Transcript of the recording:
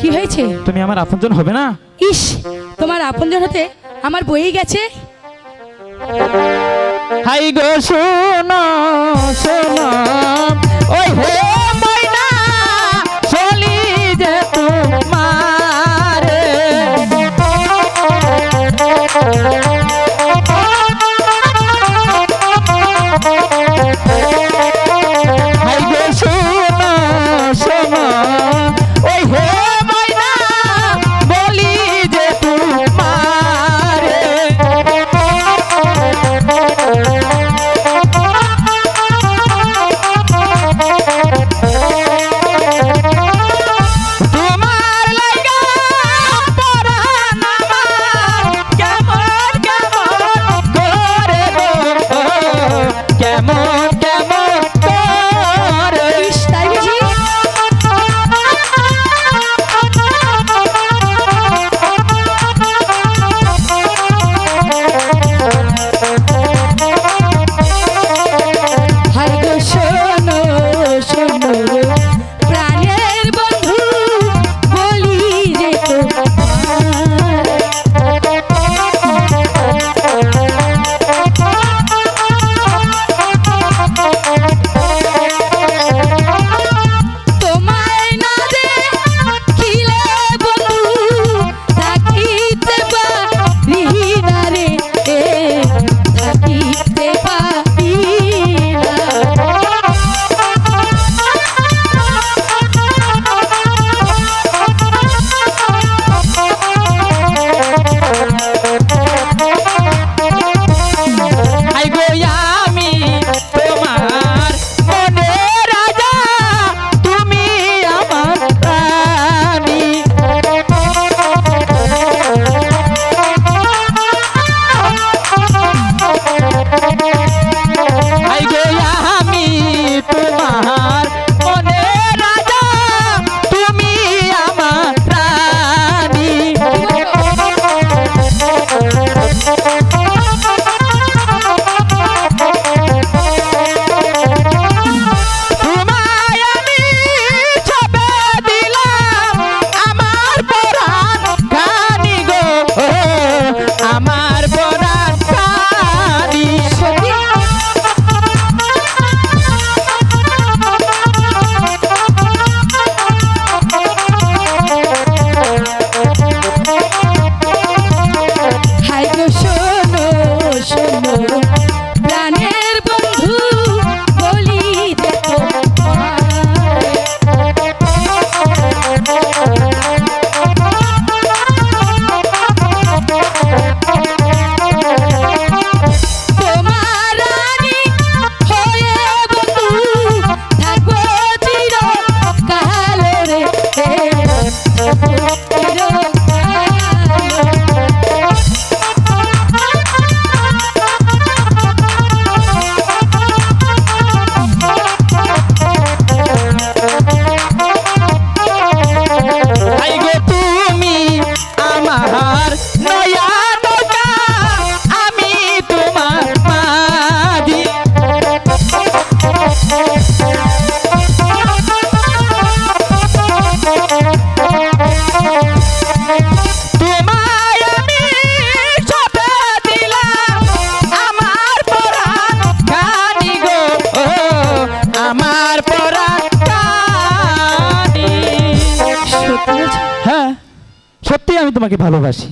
কি হয়েছে? তুমি আমার আপনজন হবে না? ইস তোমার আপনজন হতে আমার বইই গেছে? হাই গো শোনো শোনো। ওই হে কেমন আমি তোমাকে ভালোবাসি।